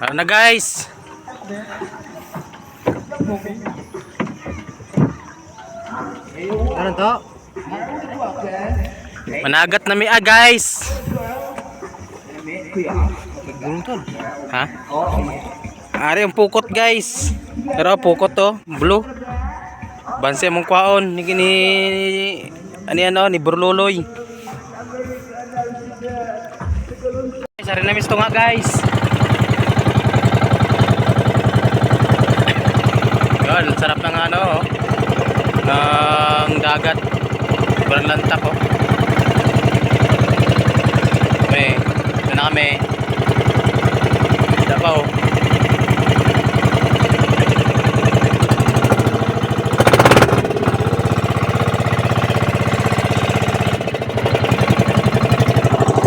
Tara na guys. Ano to? Managat na mi ah guys. Ha? Ari ang pukot guys. Pero pukot to, blue. Banse mong kwaon ni ni ani ano ni Burluloy. Sari na misto nga guys. Yun, sarap ng ano oh. ng dagat. Sobrang lantak oh. Kami, ito na kami. Isda pa oh.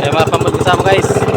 Kaya mga pambot kasama guys.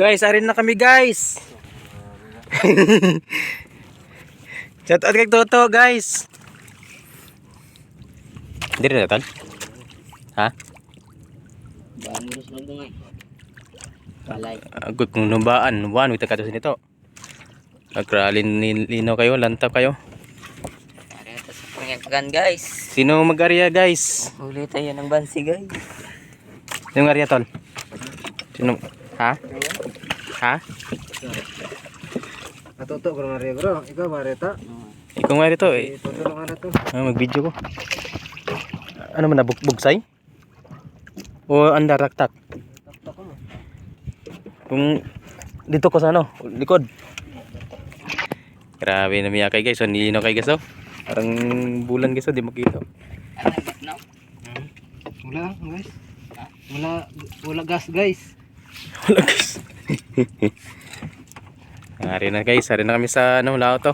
Guys, arin na kami guys. Shout out kay Toto guys. Diri na tan? Ha? Bangus lang dungay. Palay. Agud kung nubaan, nuban wita kato nito. Nagralin lino kayo, lantap kayo. Ari ito sa pangyagan guys. Sino mag-area guys? Huli tayo ng bansi guys. Sino mag-area tol? Sino? Ha? Ha? Natuto ko na rin bro. Ikaw mareta. Ikaw nga rito eh. Tutulungan na to. Ah, mag-video ko. Ano man na bug bugsay? O andaraktak? Kung dito ko sa ano, likod. Grabe na miya kay guys, so nilino kay guys oh. Parang bulan guys oh, di makita. Wala guys. Wala wala gas guys. Wala guys. Ari na guys, ari na kami sa ano, lao to.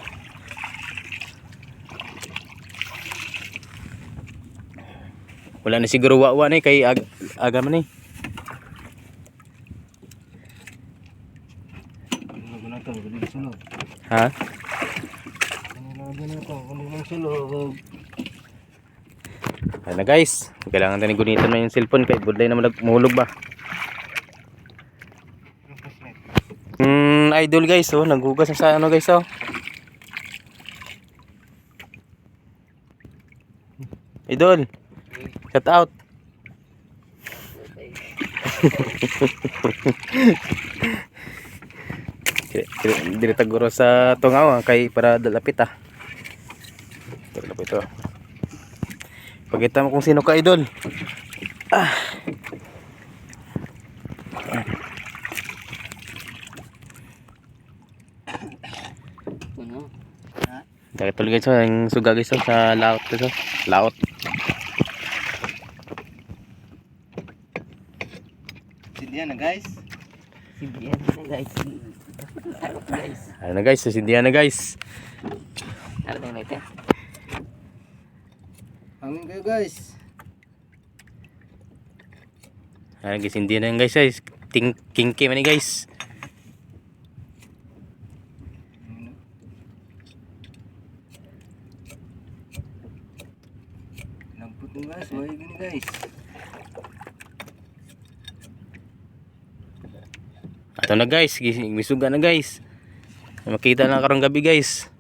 Wala na siguro wawa na eh, kay ag aga man eh. Ha? Ano guys, kailangan tayo gunitan na yung cellphone kay budlay na mahulog ba. Idol guys oh, naghugas na sa ano guys oh. Idol. Shout out. Dire taguro sa tungaw ah, kay para dalapit ah. Dalapit oh. Pakita mo kung sino ka idol. Ah. Ano? Tuloy guys, oh, yung suga guys oh, sa laot guys oh. Laot. Sindihan na guys. Sindihan na guys. guys. Ano na guys, susindihan na guys. Ano tayo natin? Hangin kayo guys. Ano guys, hindi na guys guys. Ting kinky man ni guys. Guys. Why gini guys? Ito na guys, misuga na guys. Makita na karong gabi guys.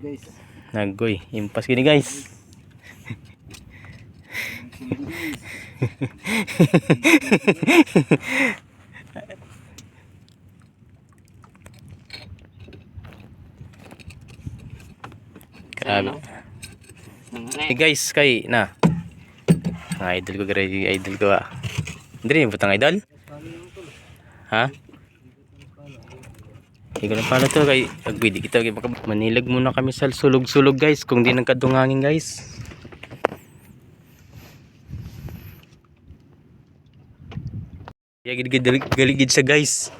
Guys. Nagoy, impas gini guys. Grabe. Hey guys, kay na. Ang idol ko gare idol ko ah. Dili mo butang idol? Ha? Hindi ko na pala to kay agpili kita kay manilag muna kami sa sulog-sulog guys kung di nagkadungangin guys. Ya gid gid galigid sa guys.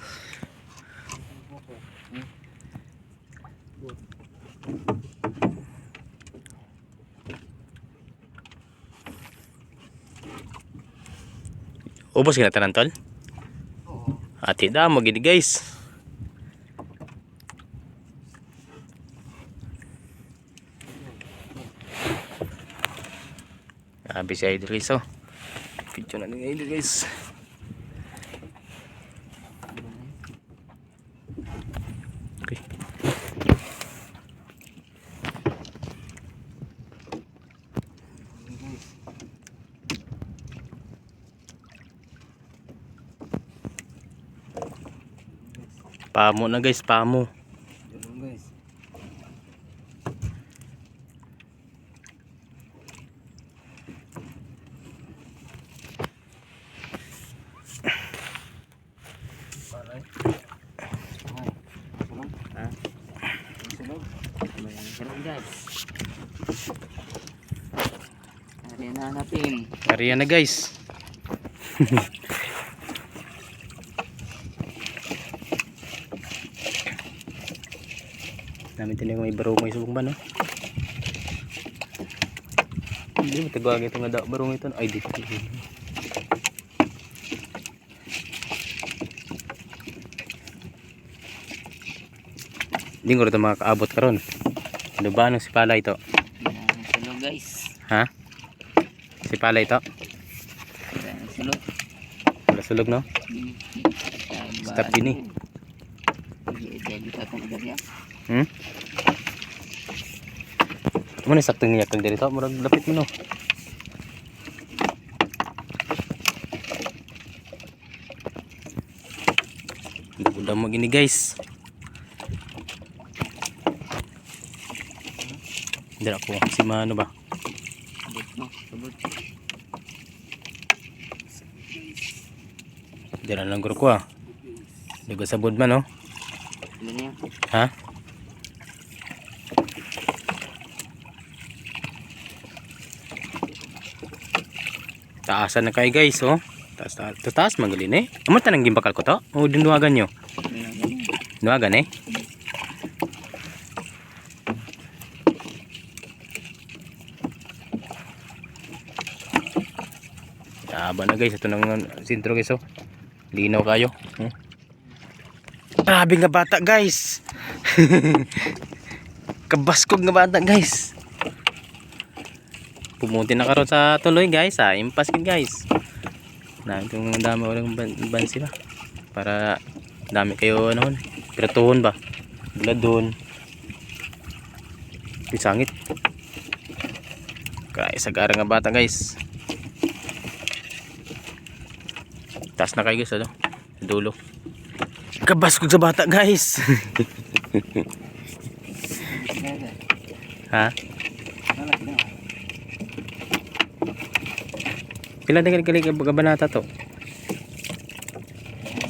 Ubos ka na tanan tol? Oo. Ati da mo gid guys. Grabe si Idol guys oh. Video na ni Idol guys. Pamo na guys, pamo. Ganun guys. Paray. Ay, sulog. Ha? Sulog. Ganun guys. Ari na natin. Ariya na guys. Namin tinay may barong may subong ba no? Hindi mo tagawag ito nga da- barong ito. Ay di. Hindi ko rin ito makakaabot karon. Ano ba nung si Pala ito? Sulog guys. Ha? Si Pala ito? Sulog. Wala sulog no? Stop din eh. Jadi tatang dari Hmm? Mo na sakto niya kag dito, murag lapit mo no. Buda mo gini guys. Dira ko si Mano ba? Dira lang guro ko ah. Dugo sa bud man no. Ganyan. Ha? Taasan na kayo guys oh. Taas taas, taas magalin eh. Amo tanang gimbakal ko to. O dinuagan nyo. Dinuagan eh. Taba na guys, ito nang sintro guys oh. Linaw kayo. Hmm? Grabe nga bata guys. Kabaskog nga bata guys. Pumunti na karon sa tuloy guys ha. Impas guys. Na itong dami walang ban, ban sila. Para dami kayo ano piratuhon ba. Buladon. Pisangit. Kaya sa gara nga bata guys. Taas na kayo guys ano. Dulo. Kabaskog sa bata guys. ha? Pila na galing ka banata to?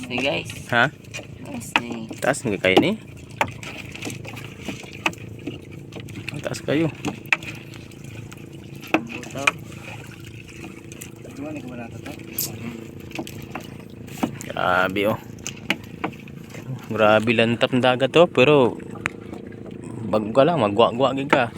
Ni guys. Ha? Guys ni. Taas nga kayo ni? Ang Taas kayo. Buto. Tuwa ni kabarata to. Grabe oh. Grabe lantap ng dagat to pero bago ka lang magwa-gwa ka.